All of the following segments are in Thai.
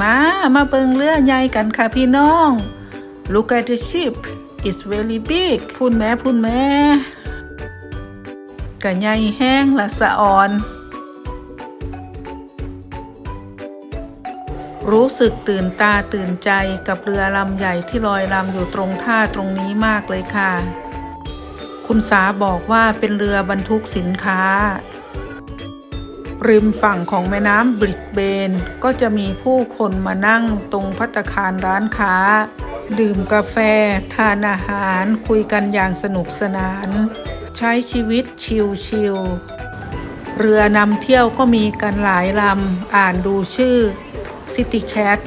มา มาเบิงเรือใหญ่กันค่ะพี่น้อง Look at the ship it's very big พูนแม่พูนแม่กะใหญ่แห้งละสะออน รู้สึกตื่นตาตื่นใจกับเรือลำใหญ่ที่ลอยลำอยู่ตรงท่าตรงนี้มากเลยค่ะ คุณสาบอกว่าเป็นเรือบรรทุกสินค้า ริมฝั่งของแม่น้ำบริดเบน ก็จะมีผู้คนมานั่งตรงพัตคารร้านค้า ดื่มกาแฟ ทานอาหาร คุยกันอย่างสนุกสนาน ใช้ชีวิตชิลๆเรือนำเที่ยวก็มีกันหลายลำ อ่านดูชื่อ City Cat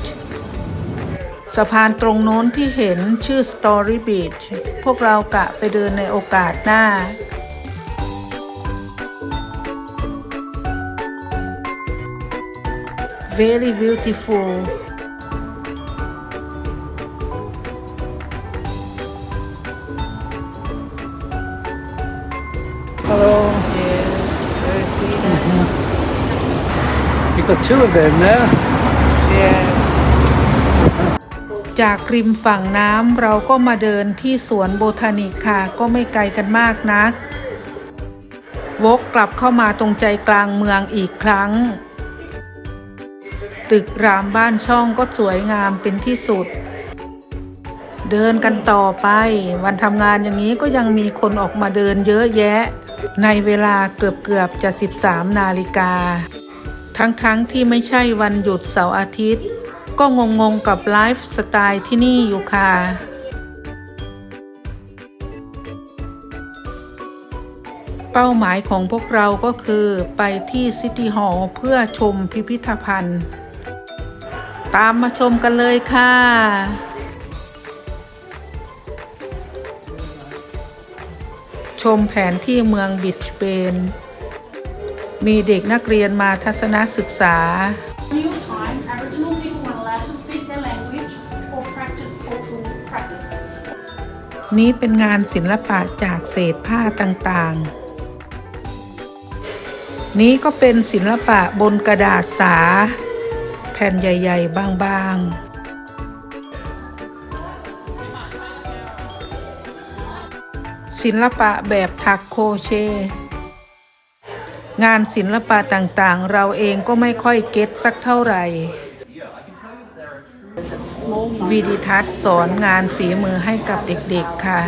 สะพานตรงโน้นที่เห็นชื่อ Story Beach พวกเรากะไปเดินในโอกาสหน้า very beautiful ฮัลโหล You got two of them there. จากริมฝั่งน้ำเราก็มาเดินที่สวนโบทานิกค่ะ ก็ไม่ไกลกันมากนัก วกกลับเข้ามาตรงใจกลางเมืองอีกครั้ง ตึกรามบ้านช่องก็สวยงามเป็นที่สุด เดินกันต่อไป วันทำงานอย่างนี้ก็ยังมีคนออกมาเดินเยอะแยะ ในเวลาเกือบเกือบจะ 13 นาฬิกา ทั้งๆทที่ไม่ใช่วันหยุดเสาร์อาทิตย์ ก็งงๆกับไลฟ์สไตล์ที่นี่อยู่ค่ะเป้าหมายของพวกเราก็คือไปที่ซิตี้ฮอลล์เพื่อชมพิพิธภัณฑ์ ตามมาชมกันเลยค่ะชมแผนที่เมืองบิชเบน มีเด็กนักเรียนมาทัศนศึกษา New times, Aboriginal people weren't allowed to speak their language or practice cultural practice. นี้เป็นงานศิลปะจากเศษผ้าต่างๆ นี้ก็เป็นศิลปะบนกระดาษสา แผ่นใหญ่ ๆ บางๆศิลปะแบบถักโคเช งานศิลปะต่างๆ เราเองก็ไม่ค่อยเก็ตสักเท่าไหร่ วิดิทัศน์สอนงานฝีมือให้กับเด็กๆค่ะ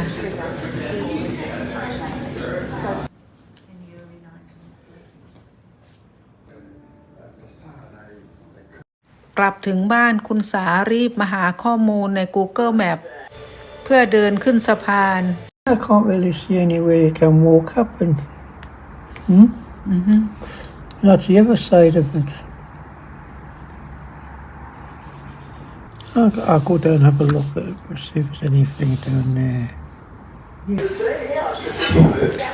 กลับถึงบ้านคุณสารีบมาหาข้อมูลใน Google Map เพื่อเดินขึ้นสะพาน I can't really see anywhere you can walk up and. Hmm? Mm-hmm. That's the other side of it. I'll, I'll go down and have a look at it, see if there's anything down there.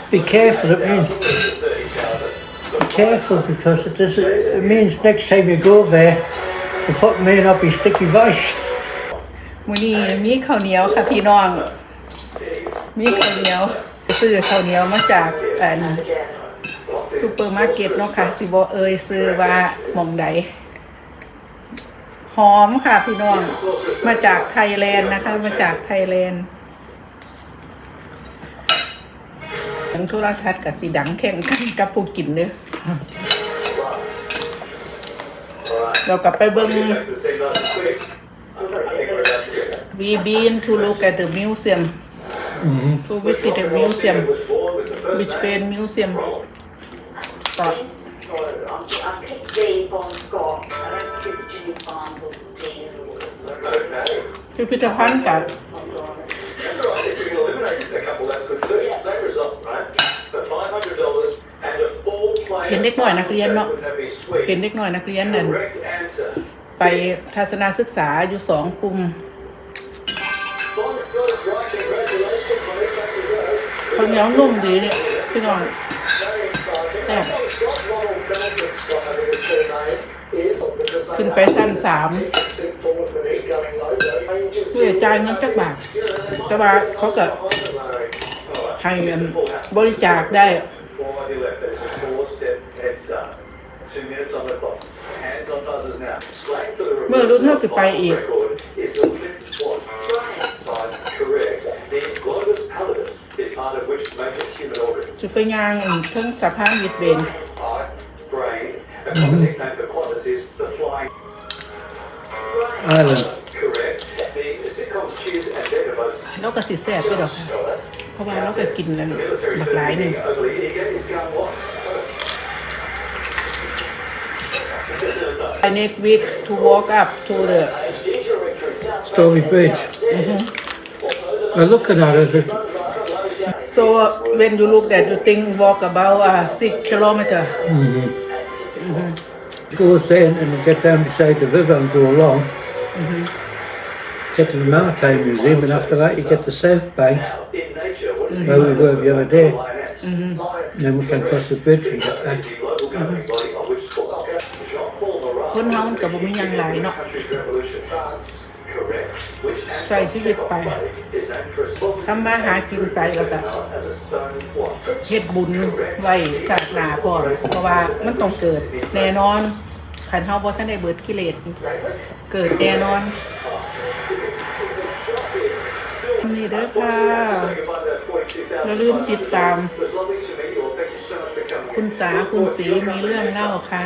Be careful, it means. Be careful because it, does, it means next time you go there, pot may not be sticky rice. มื้อนี้มีข้าวเหนียวค่ะพี่น้อง มีข้าวเหนียวซื้อข้าวเหนียวมาจากอันซูเปอร์มาร์เก็ตเนาะค่ะ สิบเอยซื้อว่าหมองใดหอมค่ะพี่น้อง มาจากไทยแลนด์นะคะ มาจากไทยแลนด์เสียงโทรทัศน์กับสีดังแข่งกันกับผู้กินเด้อ เรากลับไปเบิ่ง We been to look at the museum. To visit the museum, which Bane Museum. ก็ I picked Jane Bond Scott. I don't think it's Jane Bond or Jane. พิพิธภัณฑ์กับ That's all right. If we can eliminate a couple, that's good too. Same result, right? For five hundred dollars and a full play. เห็นเด็กหน่อยนักเรียนเนาะ เห็นเล็กน้อยนักเรียนนั่นไปทัศนศึกษาอยู่สองกลุ่มข้าวเหนียวนุ่มดีพี่น้องแซ่บขึ้นไปสั้นสามเพื่อจ่ายเงินจักบาทแต่ว่าเขาก็ให้บริจาคได้ Before he left, there's a four-step head start. Two minutes on the clock. Hands on buzzers now. Slang for the เมื่อรุ่นเท่าสิไปอีก record is the fifth one. Side correct. The globus pallidus is part of which major human organ? จะไปย่างเทั้งสะพานวิดเบน Eye, brain. A common nickname for Qantas is the flying. Island. Correct. The sitcoms Cheers and Database แล้วก็สิแซ่บไปดอกค่ะ เพราะว่าเราก็กินนั่น military หลากหลายหนึ่ง I need week to walk up to the Story Bridge. Mm-hmm. I look at that uh, as a, so uh, when you look that you think walk about uh, six kilometer mm-hmm. Mm-hmm. go in and get down beside the river and go along. Get to the Maritime Museum, and after that, you get the South Bank, where we were the other day. And then we can cross the bridge and get back. คนเฮามันก็บ่มีหยังหลายเนาะใส่ชีวิตไปทำมาหากินไปแล้วก็เฮ็ดบุญไว้ศาสนาพร้อมเพราะว่ามันต้องเกิดแน่นอนคันเฮาบ่ทันได้เบิดกิเลสเกิดแน่นอนนี่เด้อค่ะอย่าลืมติดตาม คุณสาคุณสีมีเรื่องเล่าค่ะ